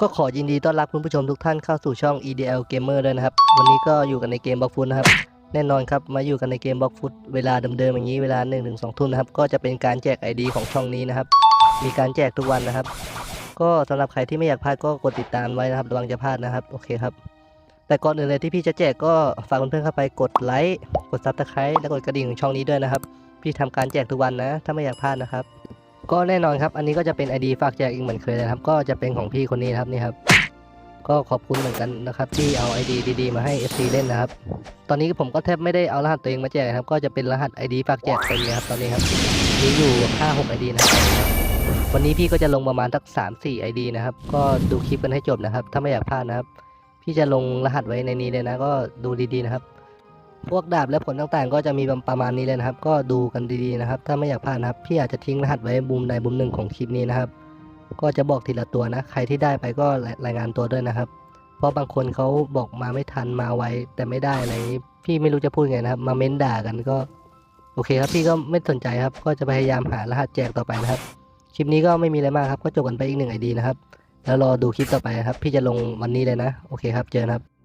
ก็ขอยินดีต้อนรับคุณผู้ชมทุกท่านเข้าสู่ช่อง EDL Gamer ด้วยนะครับ วันนี้ก็อยู่กันในเกมบล็อกฟุตนะครับ แน่นอนครับ มาอยู่กันในเกมบล็อกฟุตเวลาเดิมๆอย่างนี้เวลา1นถึงสทุ่มนะครับ ก็จะเป็นการแจก ID ของช่องนี้นะครับ มีการแจกทุกวันนะครับ ก็สำหรับใครที่ไม่อยากพลาดก็กดติดตามไว้นะครับระวังจะพลาดนะครับ โอเคครับ แต่ก่อนอื่นเลยที่พี่จะแจกก็ฝากเพื่อนๆเข้าไปกดไลค์ กดซับสไครต์และกดกระดิ่งของช่องนี้ด้วยนะครับ พี่ทำการแจกทุกวันนะ ถ้าไม่อยากพลาดนะครับ ก็แน่นอนครับ อันนี้ก็จะเป็น ID ฝากแจกอีกเหมือนเคยนะครับ ก็จะเป็นของพี่คนนี้นะครับนี่ครับ ก็ขอบคุณเหมือนกันนะครับที่เอา ID ดีๆ มาให้ FC เล่นนะครับ ตอนนี้ผมก็แทบไม่ได้เอารหัสตัวเองมาแจกนะครับ ก็จะเป็นรหัส ID ฝากแจกเต็มเลยครับตอนนี้ครับ มีอยู่ 5-6 ID นะครับวันนี้พี่ก็จะลงประมาณสัก 3-4 ID นะครับ ก็ดูคลิปกันให้จบนะครับ ถ้าไม่อยากพลาดนะครับ พี่จะลงรหัสไว้ในนี้เลยนะ ก็ดูดีๆนะครับ พวกดาบและผลต่างๆ ก็จะมีประมาณนี้เลยนะครับ ก็ดูกันดีๆนะครับ ถ้าไม่อยากพลาดนะครับ พี่อาจจะทิ้งรหัสไว้มุมใดมุมหนึ่งของคลิปนี้นะครับ ก็จะบอกทีละตัวนะ ใครที่ได้ไปก็รายงานตัวด้วยนะครับ เพราะบางคนเขาบอกมาไม่ทันมาไวแต่ไม่ได้อะไรนี้ พี่ไม่รู้จะพูดไงนะครับ มาเม้นด่ากันก็ โอเคครับ พี่ก็ไม่สนใจครับ ก็จะพยายามหารหัสแจกต่อไปนะครับ คลิปนี้ก็ไม่มีอะไรมากครับ ก็จบกันไปอีกหนึ่งไอดีนะครับ แล้วรอดูคลิปต่อไปครับ พี่จะลงวันนี้เลยนะ โอเคครับ เจอกันครับ